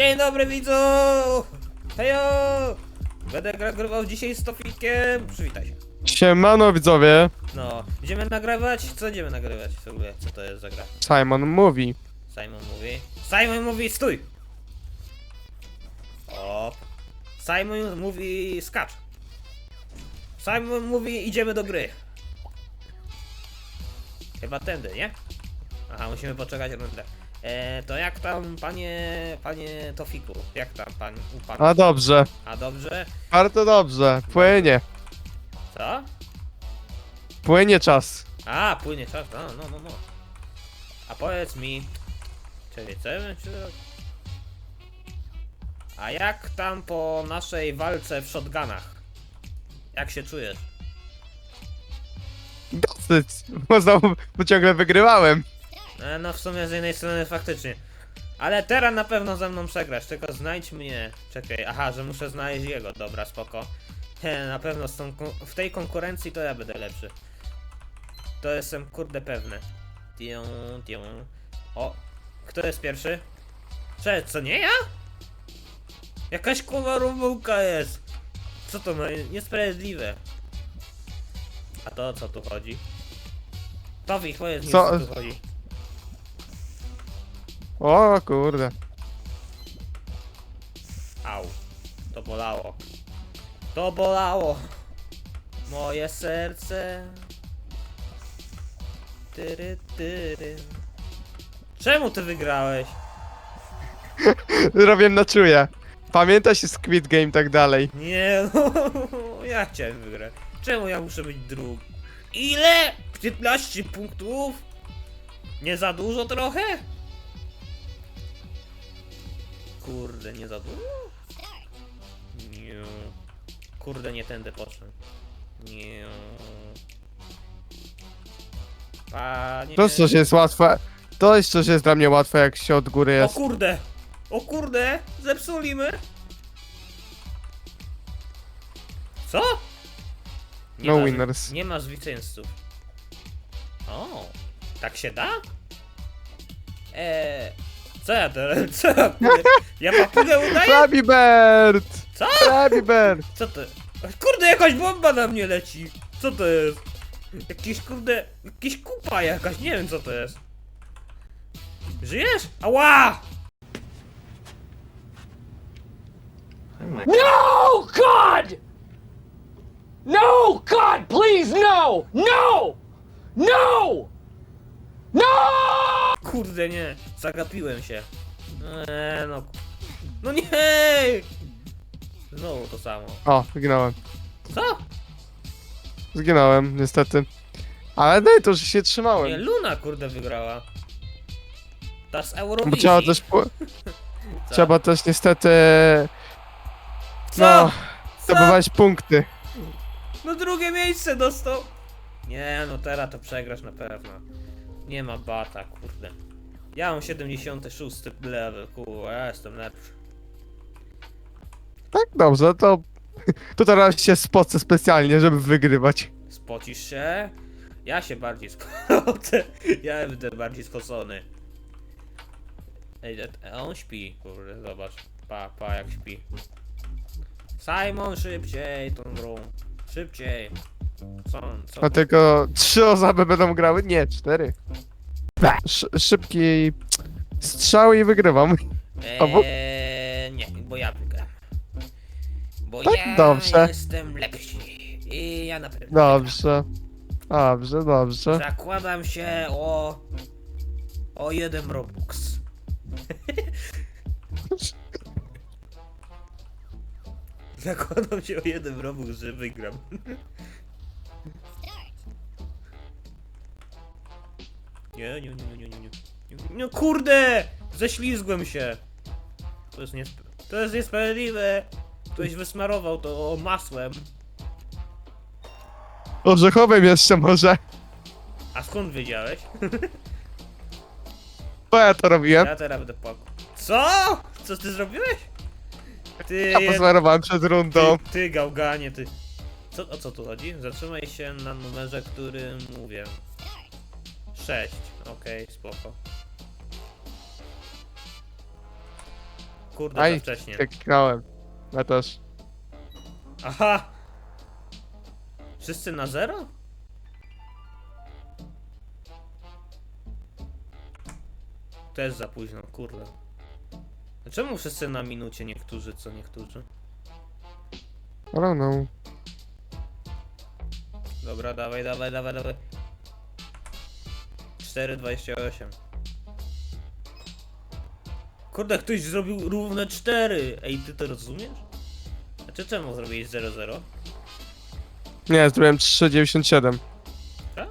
Dzień dobry widzu! Hejo! Będę nagrywał dzisiaj z Tofikiem. Przywitaj się. Siemano widzowie, No, idziemy nagrywać? Co będziemy nagrywać w ogóle? Co to jest za gra? Simon mówi. Simon mówi. Simon mówi stój! O. Simon mówi skacz. Simon mówi idziemy do gry. Chyba tędy, nie? Aha, musimy poczekać rundę. E, to jak tam, panie, panie Tofiku? Jak tam, pan, u pana? A dobrze, A dobrze? bardzo dobrze, płynie, Co? płynie czas. A, płynie czas, no, no, no, no. A powiedz mi, czyli co ja czy... A jak tam po naszej walce w shotgunach? Jak się czujesz? Dosyć, bo, znowu, bo ciągle wygrywałem. E, no w sumie z jednej strony faktycznie. Ale teraz na pewno ze mną przegrasz, tylko znajdź mnie. Czekaj, aha, że muszę znaleźć jego, dobra, spoko. He, na pewno tą, w tej konkurencji to ja będę lepszy. To jestem kurde pewny. Tią, tią. O, kto jest pierwszy? Cześć, co nie ja? Jakaś kurwa rumbułka jest. Co to no, niesprawiedliwe. A to o co tu chodzi? Towik, powiedz mi, Co- co tu chodzi. O kurde. Au. To bolało. To bolało. Moje serce. Tyry, tyry. Czemu ty wygrałeś? Robię na czuje. Pamięta się Squid Game i tak dalej. Nie no, ja chciałem wygrać. Czemu ja muszę być drugi? Ile? 15 punktów? Nie za dużo trochę? Kurde, nie za dużo? Nie. Kurde, nie tędy poszedłem. Nie. Panie. To coś jest łatwe. To jest coś jest dla mnie łatwe jak się od góry O jest. kurde! O kurde! Zepsuli my! Co? No ma, winners. Nie ma zwycięzców. O, tak się da? Eee, co ja teraz? Co ja kurde? Ja papugę udaję? Flappy Bird! Co? Flappy Bird! Co to? Kurde, jakaś bomba na mnie leci! Co to jest? Jakiś kurde, jakiś kupa jakaś, nie wiem co to jest. Żyjesz? Ała! No, God! No, God, please, no! No! No! No! Kurde nie, zagapiłem się. Eee, no. No nie! Znowu to samo. O, zginąłem. Co? Zginąłem, niestety. Ale daj to, że się Nie, trzymałem. Luna kurde wygrała. Ta z Bo Eurowizji. Trzeba też. Co? trzeba też niestety, Co? no, Co? zdobywać punkty. No drugie miejsce dostał. Nie, no teraz to przegrasz na pewno. Nie ma bata, kurde. Ja mam 76 level, kurwa, ja jestem lepszy. Tak, dobrze, to, to teraz się spocę specjalnie, żeby wygrywać. Spocisz się? Ja się bardziej spocę. Ja będę bardziej spocony. Ej, a on śpi, kurde, zobacz. Pa, pa, jak śpi. Simon, szybciej tą grą. Szybciej. Co, co? A tylko trzy osoby będą grały? Nie, cztery. Sz szybki strzał i wygrywam. Eee, nie, bo ja wygram. Bo Tak, ja dobrze. jestem lepszy. I ja na pewno Dobrze. Dobrze, dobrze. Zakładam się o... O jeden Robux. Zakładam się o jeden Robux, że wygram. Nie, nie, nie, nie, nie, nie, nie. No kurde! Ześlizgłem się! To jest, niesp to jest niesprawiedliwe! Ktoś wysmarował to masłem. Orzechowym jeszcze może. A skąd wiedziałeś? Bo ja to robiłem. Ja teraz będę płakał. Co? Co ty zrobiłeś? Ty, Ja pozmarowałem przed rundą. ty, ty gałganie, ty. Co, o co tu chodzi? Zatrzymaj się na numerze, którym mówię. 6. Okej, spoko. kurde, Aj, za wcześnie. kliknąłem. Ja też. Aha! Wszyscy na zero? Też za późno, kurde. A Czemu wszyscy na minucie, niektórzy co niektórzy? I don't know. Dobra, dawaj, dawaj, dawaj, dawaj. 4,28. Kurde, ktoś zrobił równe 4. Ej, ty to rozumiesz? A czy czemu zrobiłeś 0,0? Nie, zrobiłem 3,97. Tak?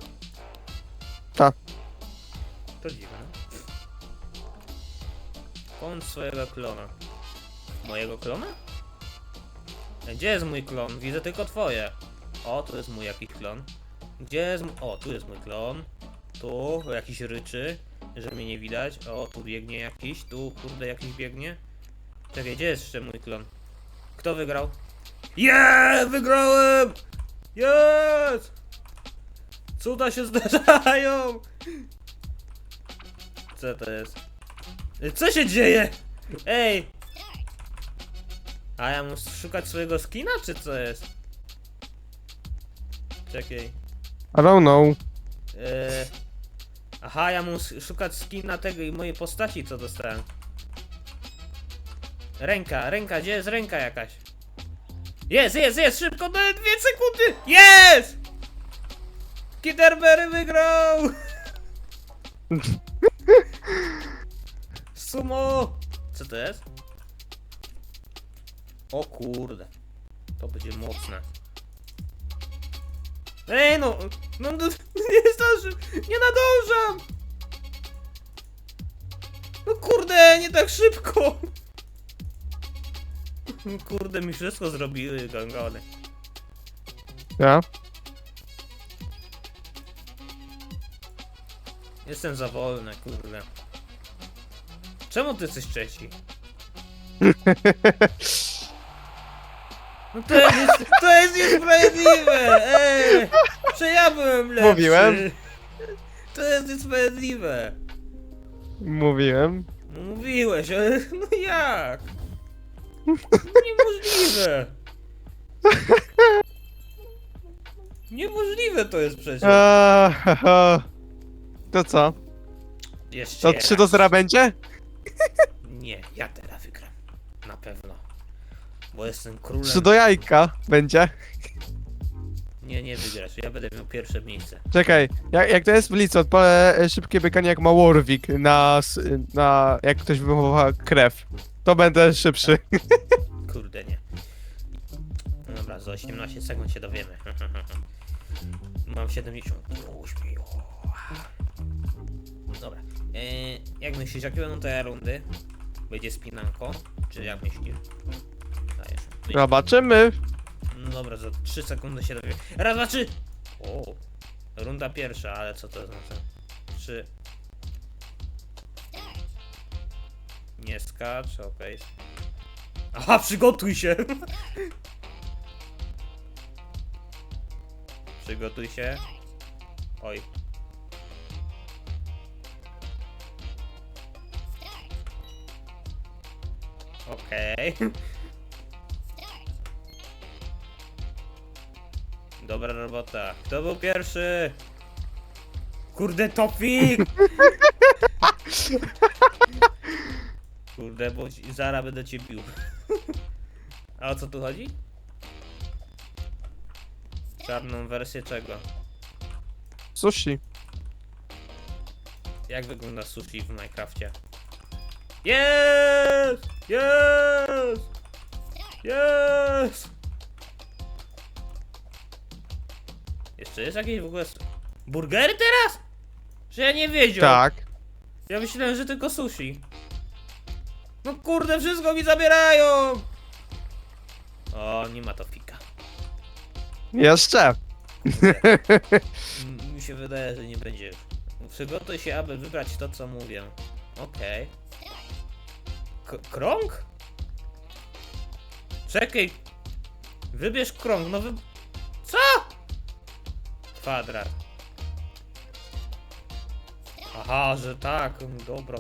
Tak. To dziwne. Klon swojego klona. Mojego klona? A Gdzie jest mój klon? Widzę tylko twoje. O, tu jest mój jakiś klon. Gdzie jest... m- O, tu jest mój klon. Tu jakiś ryczy, że mnie nie widać. O, tu biegnie jakiś. Tu, kurde, jakiś biegnie. Czekaj, gdzie jest jeszcze mój klon? Kto wygrał? Yeah! Wygrałem! Jest! Cuda się zdarzają! Co to jest? Co się dzieje? Ej! A ja muszę szukać swojego skina, czy co jest? Czekaj. I don't know. Eee, aha, ja muszę szukać skina tego i mojej postaci, co dostałem. Ręka, ręka, gdzie jest ręka jakaś? Jest, jest, jest, szybko, daję dwie sekundy! Jest! Kiterberry wygrał! Sumo! Co to jest? O kurde. To będzie mocne. Ej no! No no, nie zdążę! Nie nadążam! No kurde, nie tak szybko! Kurde, mi wszystko zrobiły gangony. Ja? Jestem za wolny, kurde. Czemu ty jesteś trzeci? No to jest, to jest niesprawiedliwe! Ej! Że ja byłem lepszy! Mówiłem. To jest niesprawiedliwe! Mówiłem. No mówiłeś, ale no jak? Niemożliwe! Niemożliwe to jest przecież. Eee. To co? Jeszcze To 3 do 0 będzie? Nie, ja teraz wygram. Na pewno. Bo jestem królem. 3 do jajka będzie. Nie, nie wygrasz. Ja będę miał pierwsze miejsce. Czekaj, jak, jak to jest w licu, odpalę e, szybkie bykanie jak ma Warwick na, s- na jak ktoś wywoła krew. To będę szybszy. Kurde, nie. No Dobra, za 18 sekund się dowiemy. Mam 78. Dobra. Eee, jak myślisz, jakie będą te rundy? Będzie spinanko? Czy jak myślisz? Zobaczymy. No dobra, za 3 sekundy się dowiemy. Raz, dwa, trzy! O, runda pierwsza, ale co to znaczy? Trzy. Nie skacz, okej. Aha, przygotuj się! Przygotuj się. Oj. Okej. Dobra robota. Kto był pierwszy? Kurde, Topik! Kurde, bo zaraz będę cię bił. A o co tu chodzi? Czarną wersję czego? Sushi. Jak wygląda sushi w Minecrafcie? Jest! Jest! Jest! Jeszcze jest jakieś w ogóle... Burgery teraz? Że ja nie wiedział. Tak. Ja myślałem, że tylko sushi. No kurde, wszystko mi zabierają! O, nie ma topika. Jeszcze. M- Mi się wydaje, że nie będzie. Przygotuj się, aby wybrać to, co mówię. Okej. K- Krąg? Czekaj. Wybierz krąg, no wy... Co? Kwadrat. Aha, że tak, dobra.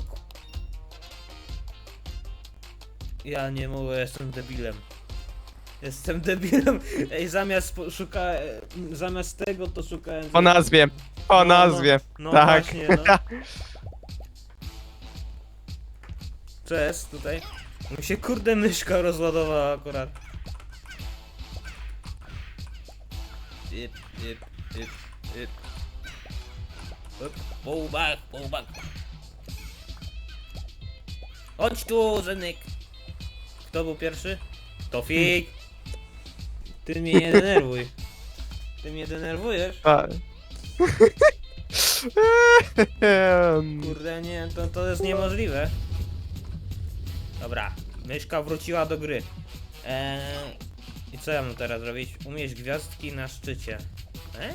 Ja nie mogę, jestem debilem. Jestem debilem. Ej, zamiast szuka... Zamiast tego to szukałem... Po nazwie. Po No, no, nazwie. No tak. właśnie, no. Jest tutaj? Mi się kurde myszka rozładowała akurat. Yp, yp, yp, yp. Yp, Pull back, pull back. Chodź tu, Zenek. Kto był pierwszy? Tofik. Ty mnie nie denerwuj. Ty mnie denerwujesz? A. Kurde, nie, to, to jest niemożliwe. Dobra, myszka wróciła do gry. Eee, I co ja mam teraz robić? Umieść gwiazdki na szczycie. E?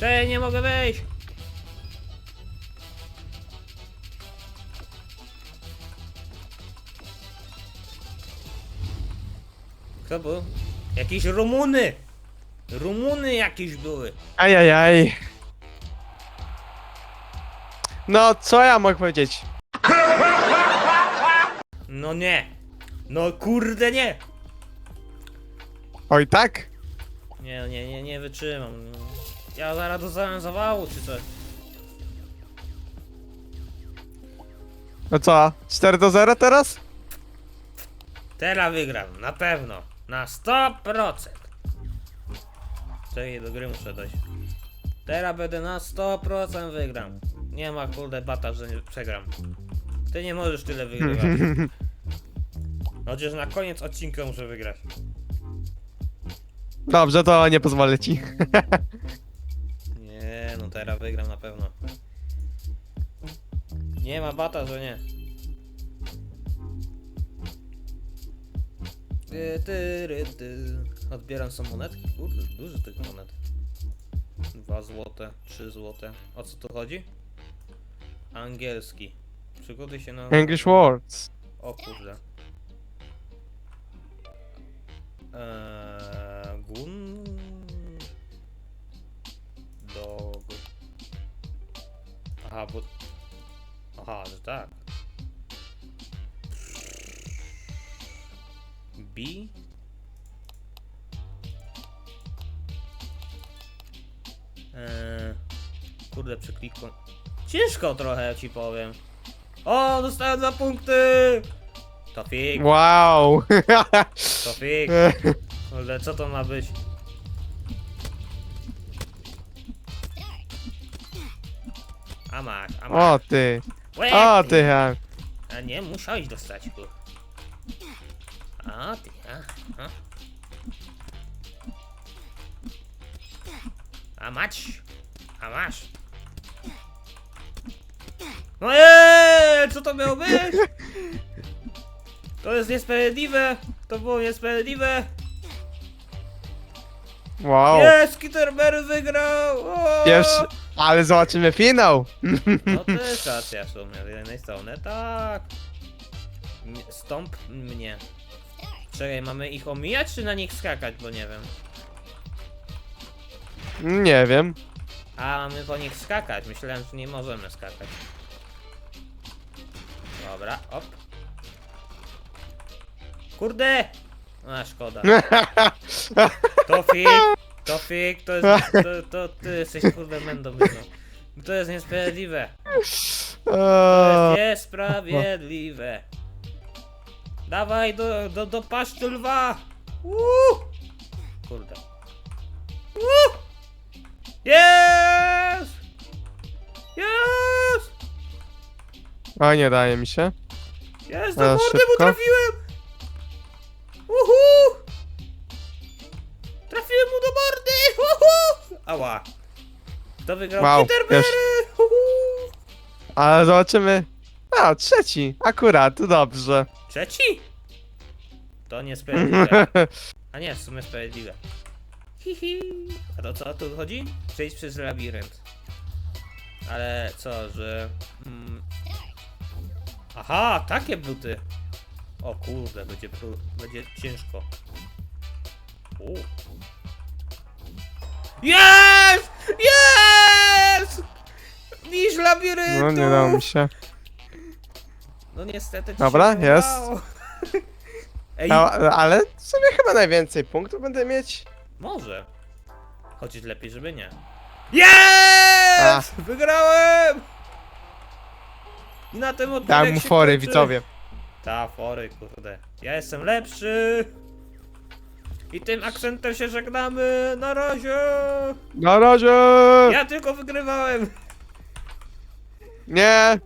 Cześć, nie mogę wejść! Kto był? Jakieś Rumuny! Rumuny jakieś były. Ajajaj. No, co ja mogę powiedzieć? No nie. No kurde nie. Oj, tak? Nie, nie, nie, nie wytrzymam. Ja zaraz dostałem zawału czy coś. No co? 4 do 0 teraz? Teraz wygram, na pewno. Na 100%. Czekaj, do gry muszę dojść. Teraz będę na 100% wygram. Nie ma kurde bata, że nie przegram. Ty nie możesz tyle wygrywać. Chociaż na koniec odcinka muszę wygrać. Dobrze, to nie pozwolę ci. Nie, no teraz wygram na pewno. Nie ma bata, że nie. Ty, ty, ry, ty. Odbieram są monetki. Kurde, dużo tych monet. Dwa złote, trzy złote. O co tu chodzi? Angielski. Przygotuj się na... English words. O kurde. Eee, gun... Dog... Aha, bo... Aha, że tak. B? Eee, kurde, przeklikłem. Ciężko trochę, ci powiem. O, dostałem dwa punkty! Tofik, Wow. Tofik. Kurde, co to ma być? A masz, a masz. o ty. Łe, O ty. ha. A nie, musiałeś dostać go. A ty, a, a. A mać, a masz. No eee, co to miało być? To jest niesprawiedliwe, to było niesprawiedliwe. Wow. Jest, Kitterberry wygrał! O! Pierwszy. Ale zobaczymy finał. No to jest racja w sumie, z jednej strony, tak. Nie- Stąp mnie. Czekaj, mamy ich omijać czy na nich skakać, bo nie wiem. Nie wiem. A, mamy po nich skakać, myślałem, że nie możemy skakać. Dobra, op. Kurde! A, szkoda. Tofik! Tofik, to jest, to, to ty jesteś kurde mędą To jest niesprawiedliwe. To Eee, jest niesprawiedliwe. Dawaj do, do, do paszczy lwa! Uuu! Kurde. Uuu! Jest! Jest! O, nie daje mi się. Jest, do mordy mu szybko. trafiłem! Kto wygrał? Wow, Peterberry! Uhu! Ale zobaczymy. A, trzeci. Akurat, dobrze. Trzeci? To niesprawiedliwe. A nie, w sumie sprawiedliwe. Hihi. A to co tu chodzi? Przejść przez labirynt. Ale co, że... Mm... Aha, takie buty. O kurde, będzie, będzie ciężko. U. Jest! Jest! Miś labiryntu! No nie dało mi się. No niestety ci Dobra, się nie jest. udało. Ej, A, ale w sumie chyba najwięcej punktów będę mieć. może. Chociaż lepiej, żeby nie. Jest! Wygrałem! I na tym odcinek Dałem mu się fory, kończy. widzowie. Ta, fory, kurde. Ja jestem lepszy! I tym akcentem się żegnamy. Na razie! Na razie! Ja tylko wygrywałem! Nie!